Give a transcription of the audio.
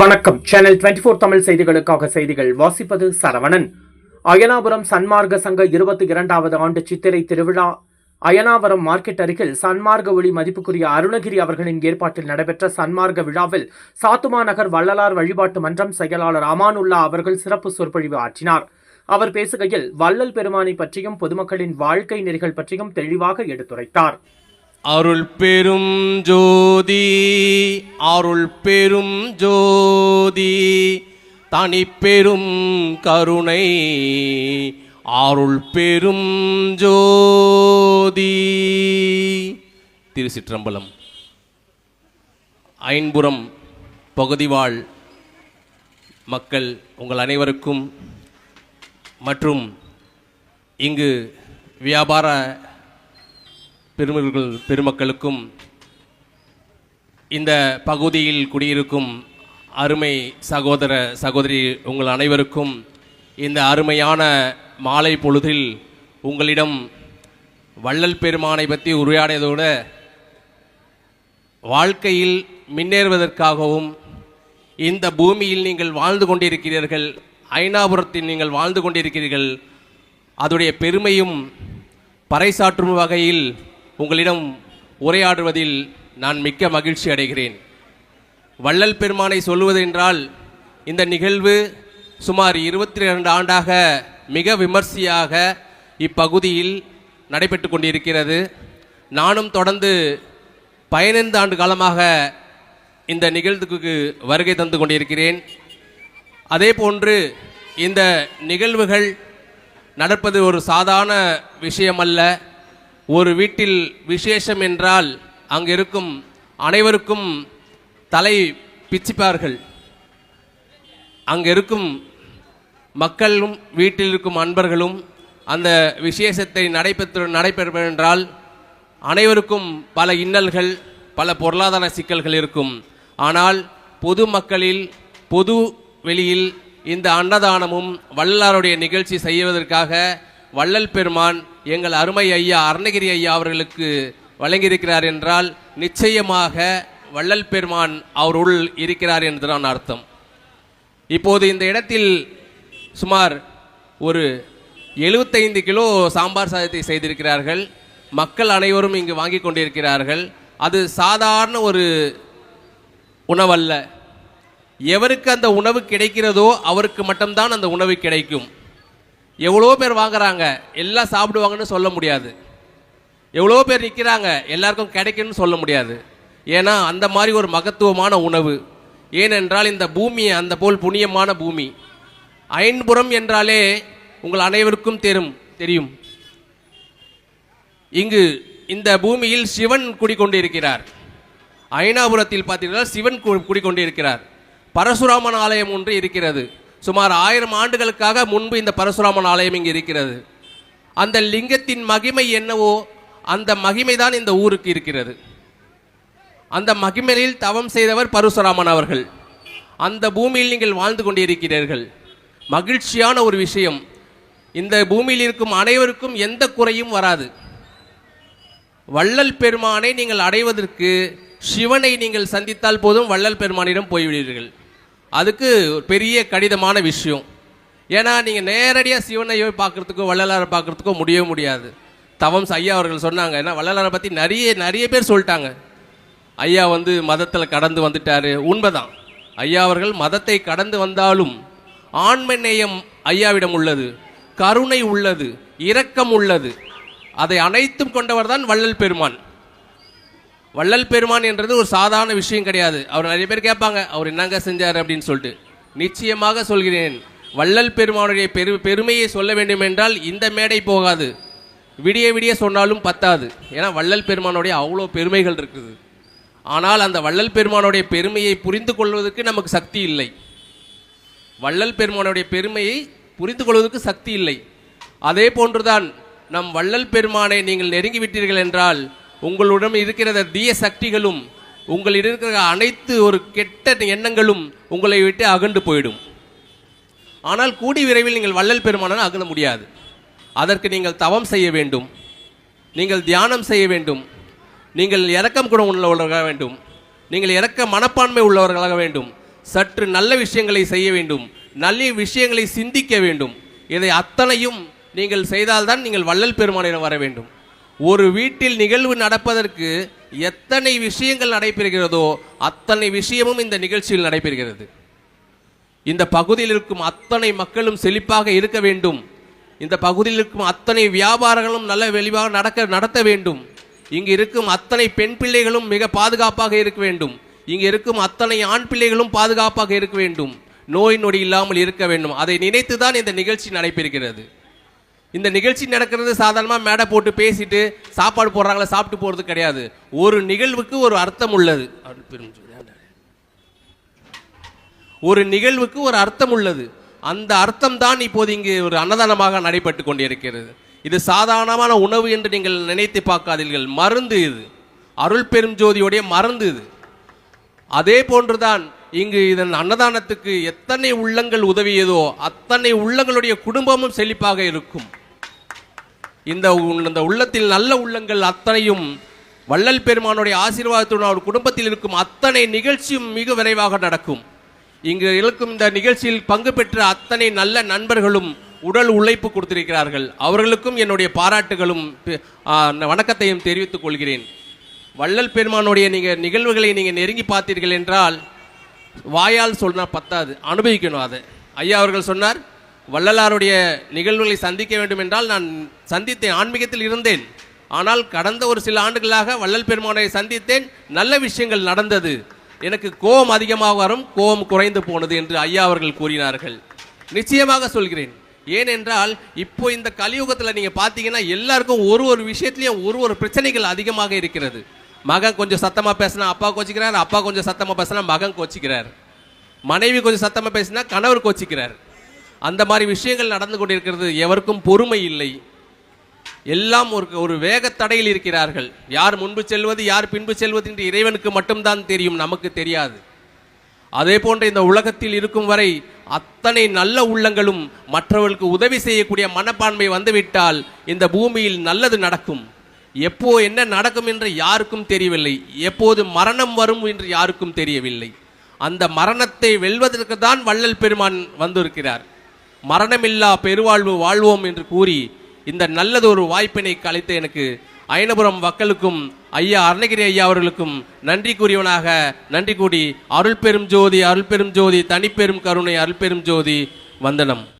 வணக்கம். சேனல் 24 தமிழ் செய்திகளுக்காக செய்திகள். வாசிப்பது சரவணன். அயனாபுரம் சன்மார்க்க சங்க இருபத்தி இரண்டாவது ஆண்டு சித்திரை திருவிழா அயனாவரம் மார்க்கெட் அருகில் சன்மார்க்க ஒளி மதிப்புக்குரிய அருணகிரி அவர்களின் ஏற்பாட்டில் நடைபெற்ற சன்மார்க்க விழாவில் சாத்துமா நகர் வள்ளலார் வழிபாட்டு மன்றம் செயலாளர் அமானுல்லா அவர்கள் சிறப்பு சொற்பொழிவு ஆற்றினார். அவர் பேசுகையில் வள்ளல் பெருமானை பற்றியும் பொதுமக்களின் வாழ்க்கை நெறிகள் பற்றியும் தெளிவாக எடுத்துரைத்தார். அருள் பெரும் ஜோதி அருள் பெரும் ஜோதி தனி பெரும் கருணை அருள் பெரும் ஜோதி. திருச்சிற்றம்பலம். ஐன்புறம் பகுதிவாழ் மக்கள் உங்கள் அனைவருக்கும் மற்றும் இங்கு வியாபார பெருமர்கள் பெருமக்களுக்கும் இந்த பகுதியில் குடியிருக்கும் அருமை சகோதர சகோதரி உங்கள் அனைவருக்கும் இந்த அருமையான மாலை பொழுதில் உங்களிடம் வள்ளல் பெருமானை பற்றி உரையாடியதோடு வாழ்க்கையில் முன்னேறுவதற்காகவும் இந்த பூமியில் நீங்கள் வாழ்ந்து கொண்டிருக்கிறீர்கள் ஐநாபுரத்தில் நீங்கள் வாழ்ந்து கொண்டிருக்கிறீர்கள் அதோடைய பெருமையும் பறைசாற்றும் வகையில் உங்களிடம் உரையாடுவதில் நான் மிக்க மகிழ்ச்சி அடைகிறேன். வள்ளல் பெருமானை சொல்லுவது என்றால் இந்த நிகழ்வு சுமார் இருபத்தி இரண்டு ஆண்டாக மிக விமர்சையாக இப்பகுதியில் நடைபெற்று கொண்டிருக்கிறது. நானும் தொடர்ந்து பதினைந்து ஆண்டு காலமாக இந்த நிகழ்வுக்கு வருகை தந்து கொண்டிருக்கிறேன். அதே போன்று இந்த நிகழ்வுகள் நடப்பது ஒரு சாதாரண விஷயமல்ல. ஒரு வீட்டில் விசேஷம் என்றால் அங்கு இருக்கும் அனைவருக்கும் தலை பிச்சிப்பார்கள். அங்கு இருக்கும் மக்களும் வீட்டில் இருக்கும் அன்பர்களும் அந்த விசேஷத்தை நடைபெற்று நடைபெறும் என்றால் அனைவருக்கும் பல இன்னல்கள் பல பொருளாதார சிக்கல்கள் இருக்கும். ஆனால் பொது மக்களில் பொது வெளியில் இந்த அன்னதானமும் வள்ளலாருடைய நிகழ்ச்சி செய்வதற்காக வள்ளல் பெருமான் எங்கள் அருமை ஐயா அருணகிரி ஐயா அவர்களுக்கு வழங்கியிருக்கிறார் என்றால் நிச்சயமாக வள்ளல் பெருமான் அவருள் இருக்கிறார் என்றுதான் அர்த்தம். இப்போது இந்த இடத்தில் சுமார் ஒரு எழுபத்தைந்து கிலோ சாம்பார் சாதத்தை செய்திருக்கிறார்கள். மக்கள் அனைவரும் இங்கு வாங்கி கொண்டிருக்கிறார்கள். அது சாதாரண ஒரு உணவல்ல. எவருக்கு அந்த உணவு கிடைக்கிறதோ அவருக்கு மட்டும்தான் அந்த உணவு கிடைக்கும். எவ்வளோ பேர் வாங்குறாங்க. எல்லாம் சாப்பிடுவாங்கன்னு சொல்ல முடியாது. எவ்வளோ பேர் நிற்கிறாங்க எல்லாருக்கும் கிடைக்கும்னு சொல்ல முடியாது. ஏன்னா அந்த மாதிரி ஒரு மகத்துவமான உணவு. ஏனென்றால் இந்த பூமி அந்த போல் புண்ணியமான பூமி. ஐன்புறம் என்றாலே உங்கள் அனைவருக்கும் தெரியும் தெரியும். இங்கு இந்த பூமியில் சிவன் குடிக்கொண்டிருக்கிறார். ஐனாபுரத்தில் பார்த்தீங்கன்னா சிவன் கு- குடிக்கொண்டிருக்கிறார். பரசுராமன் ஆலயம் ஒன்று இருக்கிறது. சுமார் ஆயிரம் ஆண்டுகளுக்காக முன்பு இந்த பரசுராமன் ஆலயம் இங்கே இருக்கிறது. அந்த லிங்கத்தின் மகிமை என்னவோ அந்த மகிமை தான் இந்த ஊருக்கு இருக்கிறது. அந்த மகிமையில் தவம் செய்தவர் பரசுராமன் அவர்கள். அந்த பூமியில் நீங்கள் வாழ்ந்து கொண்டிருக்கிறீர்கள். மகிழ்ச்சியான ஒரு விஷயம். இந்த பூமியில் இருக்கும் அனைவருக்கும் எந்த குறையும் வராது. வள்ளல் பெருமானை நீங்கள் அடைவதற்கு சிவனை நீங்கள் சந்தித்தால் போதும் வள்ளல் பெருமானிடம் போய்விடுவீர்கள். அதுக்கு ஒரு பெரிய கடிதமான விஷயம். ஏன்னா நீங்கள் நேரடியாக சிவனை பார்க்குறதுக்கோ வள்ளலாரை பார்க்குறதுக்கோ முடியவே முடியாது. தவம் ஐயா அவர்கள் சொன்னாங்க. ஏன்னா வள்ளலாரை பற்றி நிறைய நிறைய பேர் சொல்லிட்டாங்க. ஐயா வந்து மதத்தில் கடந்து வந்துட்டார். உண்மைதான். ஐயா அவர்கள் மதத்தை கடந்து வந்தாலும் ஆண்மை நேயம் ஐயாவிடம் உள்ளது. கருணை உள்ளது. இரக்கம் உள்ளது. அதை அனைத்தும் கொண்டவர் தான் வள்ளல் பெருமான். வள்ளல் பெருமான் என்றது ஒரு சாதாரண விஷயம் கிடையாது. அவர் நிறைய பேர் கேட்பாங்க அவர் என்னங்க செஞ்சார்? அப்படின்னு சொல்லிட்டு. நிச்சயமாக சொல்கிறேன். வள்ளல் பெருமானுடைய பெரு பெருமையை சொல்ல வேண்டும் என்றால் இந்த மேடை போகாது. விடிய விடிய சொன்னாலும் பத்தாது. ஏன்னா வள்ளல் பெருமானுடைய அவ்வளோ பெருமைகள் இருக்குது. ஆனால் அந்த வள்ளல் பெருமானுடைய பெருமையை புரிந்து கொள்வதற்கு நமக்கு சக்தி இல்லை. வள்ளல் பெருமானுடைய பெருமையை புரிந்து கொள்வதற்கு சக்தி இல்லை. அதே போன்றுதான் நம் வள்ளல் பெருமானை நீங்கள் நெருங்கி விட்டீர்கள் என்றால் உங்களுடன் இருக்கிற தீய சக்திகளும் உங்களிடம் இருக்கிற அனைத்து ஒரு கெட்ட எண்ணங்களும் உங்களை விட்டு அகன்று போயிடும். ஆனால் கூடி விரைவில் நீங்கள் வள்ளல் பெருமானால் அகல முடியாது. அதற்கு நீங்கள் தவம் செய்ய வேண்டும். நீங்கள் தியானம் செய்ய வேண்டும். நீங்கள் இறக்கம் குணம் உள்ளவர்களாக வேண்டும். நீங்கள் இறக்க மனப்பான்மை உள்ளவர்களாக வேண்டும். சற்று நல்ல விஷயங்களை செய்ய வேண்டும். நல்ல விஷயங்களை சிந்திக்க வேண்டும். இதை அத்தனையும் நீங்கள் செய்தால்தான் நீங்கள் வள்ளல் பெருமானிடம் வர வேண்டும். ஒரு வீட்டில் நிகழ்வு நடப்பதற்கு எத்தனை விஷயங்கள் நடைபெறுகிறதோ அத்தனை விஷயமும் இந்த நிகழ்ச்சியில் நடைபெறுகிறது. இந்த பகுதியில் இருக்கும் அத்தனை மக்களும் செழிப்பாக இருக்க வேண்டும். இந்த பகுதியில் இருக்கும் அத்தனை வியாபாரங்களும் நல்ல வெளிவாக நடக்க நடத்த வேண்டும். இங்கு இருக்கும் அத்தனை பெண் பிள்ளைகளும் மிக பாதுகாப்பாக இருக்க வேண்டும். இங்கு இருக்கும் அத்தனை ஆண் பிள்ளைகளும் பாதுகாப்பாக இருக்க வேண்டும். நோய் நொடி இல்லாமல் இருக்க வேண்டும். அதை நினைத்து தான் இந்த நிகழ்ச்சி நடைபெறுகிறது. இந்த நிகழ்ச்சி நடக்கிறது சாதாரணமாக மேடை போட்டு பேசிட்டு சாப்பாடு போடுறாங்களா சாப்பிட்டு போகிறது கிடையாது. ஒரு நிகழ்வுக்கு ஒரு அர்த்தம் உள்ளது. ஒரு நிகழ்வுக்கு ஒரு அர்த்தம் உள்ளது. அந்த அர்த்தம் தான் இப்போது இங்கு ஒரு அன்னதானமாக நடைபெற்று கொண்டிருக்கிறது. இது சாதாரணமான உணவு என்று நீங்கள் நினைத்து பார்க்காதீர்கள். மருந்து இது. அருள் பெரும் ஜோதியுடைய மருந்து இது. அதே போன்றுதான் இங்கு இதன் அன்னதானத்துக்கு எத்தனை உள்ளங்கள் உதவியதோ அத்தனை உள்ளங்களுடைய குடும்பமும் செழிப்பாக இருக்கும். இந்த உ- இந்த உள்ளத்தில் நல்ல உள்ளங்கள் அத்தனையும் வள்ளல் பெருமானுடைய ஆசீர்வாதத்துடன் அவர் குடும்பத்தில் இருக்கும் அத்தனை நிகழ்ச்சியும் மிக விரைவாக நடக்கும். இங்கு இருக்கும் இந்த நிகழ்ச்சியில் பங்கு பெற்ற அத்தனை நல்ல நண்பர்களும் உடல் உழைப்பு கொடுத்திருக்கிறார்கள். அவர்களுக்கும் என்னுடைய பாராட்டுகளும் வணக்கத்தையும் தெரிவித்துக் கொள்கிறேன். வள்ளல் பெருமானுடைய நீங்கள் நிகழ்வுகளை நீங்கள் நெருங்கி பார்த்தீர்கள் என்றால் வாயால் சொன்னால் பத்தாது அனுபவிக்கணும் அதை. ஐயா அவர்கள் சொன்னார் வள்ளலாருடைய நிகழ்வுகளை சந்திக்க வேண்டும் என்றால் நான் சந்தித்தேன் ஆன்மீகத்தில் இருந்தேன். ஆனால் கடந்த ஒரு சில ஆண்டுகளாக வள்ளல் பெருமானை சந்தித்தேன். நல்ல விஷயங்கள் நடந்தது. எனக்கு கோபம் அதிகமாக வரும் கோபம் குறைந்து போனது என்று ஐயா அவர்கள் கூறினார்கள். நிச்சயமாக சொல்கிறேன். ஏனென்றால் இப்போ இந்த கலியுகத்தில் நீங்கள் பார்த்தீங்கன்னா எல்லாருக்கும் ஒரு ஒரு விஷயத்துலையும் ஒரு ஒரு பிரச்சனைகள் அதிகமாக இருக்கிறது. மகன் கொஞ்சம் சத்தமாக பேசினா அப்பா கோச்சிக்கிறார் அப்பா கொஞ்சம் சத்தமாக பேசினா மகன் கோச்சிக்கிறார். மனைவி கொஞ்சம் சத்தமாக பேசினா கணவர் கோச்சிக்கிறார். அந்த மாதிரி விஷயங்கள் நடந்து கொண்டிருக்கிறது எவருக்கும் பொறுமை இல்லை. எல்லாம் ஒரு ஒரு வேகத்தடையில் இருக்கிறார்கள். யார் முன்பு செல்வது யார் பின்பு செல்வது என்று இறைவனுக்கு மட்டும்தான் தெரியும் நமக்கு தெரியாது. அதே போன்ற இந்த உலகத்தில் இருக்கும் வரை அத்தனை நல்ல உள்ளங்களும் மற்றவர்களுக்கு உதவி செய்யக்கூடிய மனப்பான்மை வந்துவிட்டால் இந்த பூமியில் நல்லது நடக்கும். எப்போ என்ன நடக்கும் என்று யாருக்கும் தெரியவில்லை. எப்போது மரணம் வரும் என்று யாருக்கும் தெரியவில்லை. அந்த மரணத்தை வெல்வதற்கு தான் வள்ளல் பெருமான் வந்திருக்கிறார். மரணமில்லா பெருவாழ்வு வாழ்வோம் என்று கூறி இந்த நல்லது ஒரு வாய்ப்பினை கலைத்த எனக்கு அயனபுரம் மக்களுக்கும் ஐயா அருணகிரி ஐயா அவர்களுக்கும் நன்றி கூறியவனாக நன்றி கூடி அருள் பெரும் ஜோதி அருள் பெரும் ஜோதி தனிப்பெரும் கருணை அருள் பெரும் ஜோதி வந்தனம்.